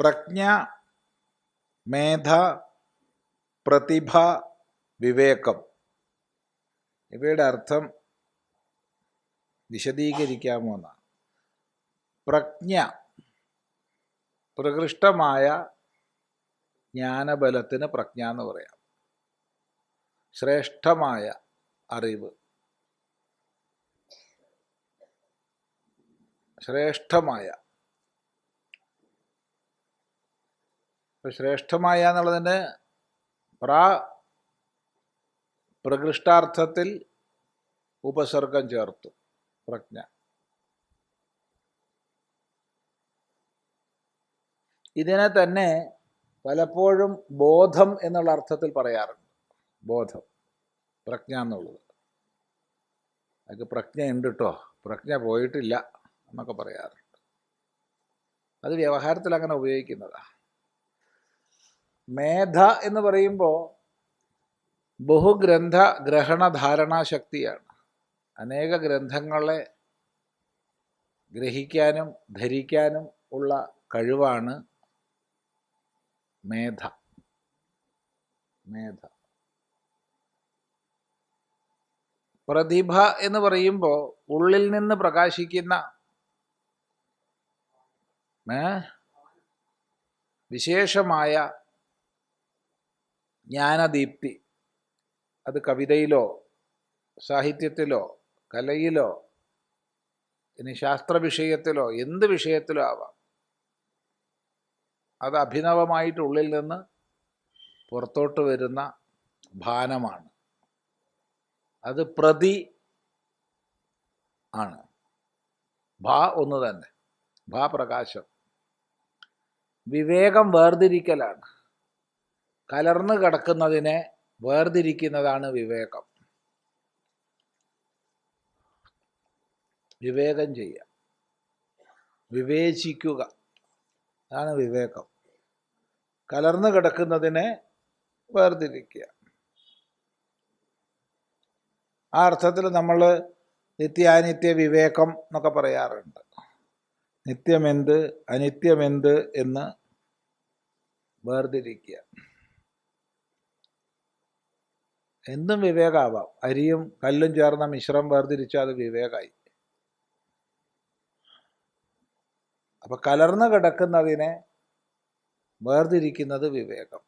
പ്രജ്ഞ മേധ പ്രതിഭ വിവേകം. ഇവയുടെ അർത്ഥം വിശദീകരിക്കാമോ എന്നാണ് പ്രജ്ഞ പ്രകൃഷ്ടമായ ജ്ഞാനബലത്തിന് പ്രജ്ഞ എന്ന് പറയാം. ശ്രേഷ്ഠമായ അറിവ്. ശ്രേഷ്ഠമായ ഇപ്പൊ ശ്രേഷ്ഠമായ എന്നുള്ളതിന് പ്രാ പ്രകൃഷ്ടാർത്ഥത്തിൽ ഉപസർഗം ചേർത്തു. പ്രജ്ഞ. ഇതിനെ തന്നെ പലപ്പോഴും ബോധം എന്നുള്ള അർത്ഥത്തിൽ പറയാറുണ്ട്. ബോധം. പ്രജ്ഞ എന്നുള്ളത്. അതൊക്കെ പ്രജ്ഞ ഉണ്ട് കേട്ടോ പ്രജ്ഞ പോയിട്ടില്ല എന്നൊക്കെ പറയാറുണ്ട്. അത് വ്യവഹാരത്തിൽ അങ്ങനെ ഉപയോഗിക്കുന്നതാണ് മേധ എന്ന് പറയുമ്പോൾ ബഹുഗ്രന്ഥ ഗ്രഹണധാരണാശക്തിയാണ് ധാരണാശക്തിയാണ് അനേക ഗ്രന്ഥങ്ങളെ ഗ്രഹിക്കാനും ധരിക്കാനും ഉള്ള കഴിവാണ് മേധ. മേധ. പ്രതിഭ എന്ന് പറയുമ്പോൾ ഉള്ളിൽ നിന്ന് പ്രകാശിക്കുന്ന വിശേഷമായ ജ്ഞാനദീപ്തി. അത് കവിതയിലോ സാഹിത്യത്തിലോ കലയിലോ ഇനി ശാസ്ത്ര വിഷയത്തിലോ എന്ത് വിഷയത്തിലോ ആവാം. അത് അഭിനവമായിട്ട് ഉള്ളിൽ നിന്ന് പുറത്തോട്ട് വരുന്ന ഭാനമാണ്. അത് പ്രതി ആണ്. ഭാ ഒന്ന് തന്നെ. ഭാ പ്രകാശം. വിവേകം വേർതിരിക്കലാണ്. കലർന്നു കിടക്കുന്നതിനെ വേർതിരിക്കുന്നതാണ് വിവേകം. വിവേകം ചെയ്യുക. വിവേചിക്കുക. അതാണ് വിവേകം. കലർന്നു കിടക്കുന്നതിനെ വേർതിരിക്കുക. ആ അർത്ഥത്തിൽ നമ്മൾ നിത്യാനിത്യ വിവേകം എന്നൊക്കെ പറയാറുണ്ട്. നിത്യമെന്ത് അനിത്യമെന്ത് എന്ന് വേർതിരിക്കുക. എന്തും വിവേകാവാം. അരിയും കല്ലും ചേർന്ന മിശ്രം വേർതിരിച്ചാൽ അത് വിവേകായി. അപ്പൊ കലർന്നു കിടക്കുന്നതിനെ വേർതിരിക്കുന്നത് വിവേകം.